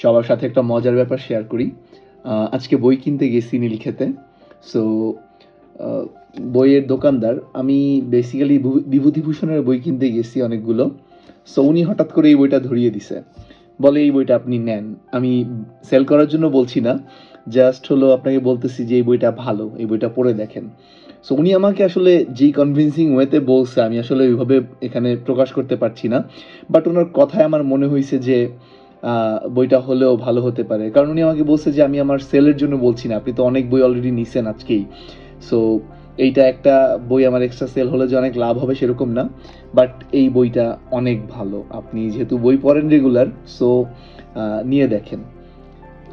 সবার সাথে একটা মজার ব্যাপার শেয়ার করি। আজকে বই কিনতে গেছি নীলক্ষেতে। সো বইয়ের দোকানদার, আমি বেসিক্যালি বিভূতিভূষণের বই কিনতে গেছি অনেকগুলো। সো উনি হঠাৎ করে এই বইটা ধরিয়ে দিছে। বলে, এই বইটা আপনি নেন। আমি সেল করার জন্য বলছি না জাস্ট হলো আপনাকে বলতেছি যে, এই বইটা ভালো, এই বইটা পড়ে দেখেন। সো উনি আমাকে আসলে যেই কনভিন্সিং ওয়েতে বলছে, আমি আসলে ওইভাবে এখানে প্রকাশ করতে পারছি না। বাট ওনার কথায় আমার মনে হয়েছে যে বইটা হলেও ভালো হতে পারে। কারণ উনি আমাকে বলছে যে, আমি আমার সেলের জন্য বলছি না। আপনি তো অনেক বই অলরেডি নিছেন আজকেই। সো এইটা একটা বই আমার এক্সট্রা সেল হলে যে, অনেক লাভ হবে সেরকম না। বাট এই বইটা অনেক ভালো। আপনি যেহেতু বই পড়েন রেগুলার সো নিয়ে দেখেন।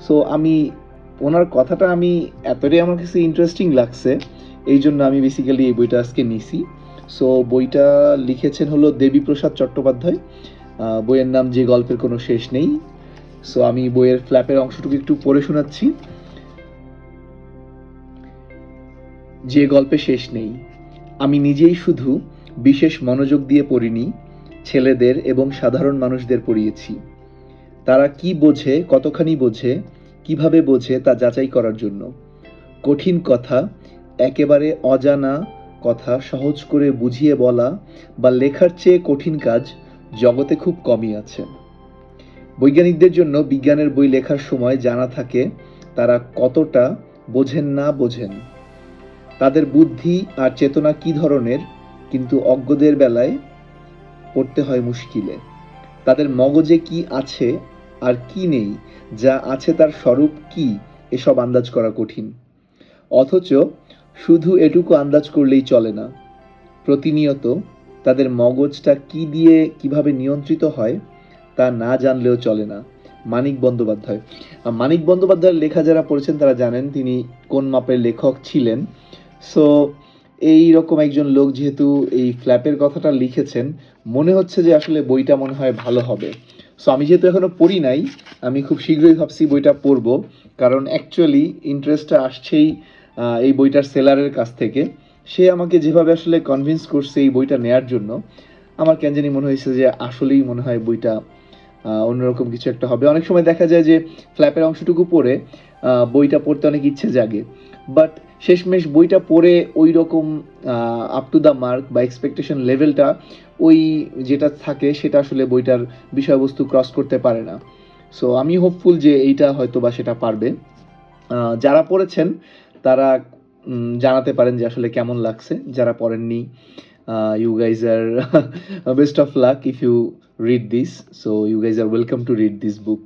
সো আমি, ওনার কথাটা আমি, এতটাই আমার কাছে ইন্টারেস্টিং লাগছে, এই জন্য আমি বেসিক্যালি এই বইটা আজকে নিছি। সো বইটা লিখেছেন হলো দেবীপ্রসাদ চট্টোপাধ্যায়। বইয়ের নাম যে গল্পের কোনো শেষ নেই। সো আমি বইয়ের ফ্ল্যাপের অংশটুকু একটু পড়ে শোনাচ্ছি। যে গল্পে শেষ নেই। আমি নিজেই শুধু বিশেষ মনোযোগ দিয়ে পড়িনি, ছেলেদের এবং সাধারণ মানুষদের পড়িয়েছি। তারা কি বোঝে, কতখানি বোঝে, কীভাবে বোঝে তা যাচাই করার জন্য। কঠিন কথা, একেবারে অজানা কথা, সহজ করে বুঝিয়ে বলা বা লেখার চেয়ে কঠিন কাজ জগতে খুব কমই আছে। বৈজ্ঞানিকদের জন্য বিজ্ঞানের বই লেখার সময় জানা থাকে, তারা কতটা বোঝেন না বোঝেন। তাদের বুদ্ধি আর চেতনা কি ধরনের, কিন্তু অজ্ঞদের বেলায় পড়তে হয় মুশকিলে। তাদের মগজে কি আছে আর কি নেই, যা আছে তার স্বরূপ কি, এসব আন্দাজ করা কঠিন। অথচ শুধু এটুকু আন্দাজ করলেই চলে না। প্রতিনিয়ত তাদের মগজটা কি দিয়ে কীভাবে নিয়ন্ত্রিত হয়, তা না জানলেও চলে না। মানিক বন্দ্যোপাধ্যায়। মানিক বন্দ্যোপাধ্যায়ের লেখা যারা পড়েছেন, তারা জানেন তিনি কোন মাপের লেখক ছিলেন। সো এই রকম একজন লোক যেহেতু এই ফ্ল্যাপের কথাটা লিখেছেন, মনে হচ্ছে যে আসলে বইটা মনে হয় ভালো হবে। সো আমি যেহেতু এখনও পড়ি নাই, আমি খুব শীঘ্রই ভাবছি বইটা পড়ব। কারণ অ্যাকচুয়ালি ইন্টারেস্টটা আসছেই এই বইটার সেলারের কাছ থেকে। সে আমাকে যেভাবে আসলে কনভিন্স করছে এই বইটা নেয়ার জন্য, আমার কেন জানি মনে হয়েছে যে আসলেই মনে হয় বইটা অন্যরকম কিছু একটা হবে। অনেক সময় দেখা যায় যে ফ্ল্যাপের অংশটুকু পড়ে বইটা পড়তে অনেক ইচ্ছে জাগে। বাট শেষমেশ বইটা পড়ে ওই রকম আপ টু দ্য মার্ক বা এক্সপেকটেশন লেভেলটা ওই যেটা থাকে সেটা আসলে বইটার বিষয়বস্তু ক্রস করতে পারে না। সো আমি হোপফুল যে এইটা হয়তো বা সেটা পারবে। যারা পড়েছেন, তারা জানাতে পারেন যে আসলে কেমন লাগছে, যারা পড়েননি you guys are best of luck if you read this so you guys are welcome to read this book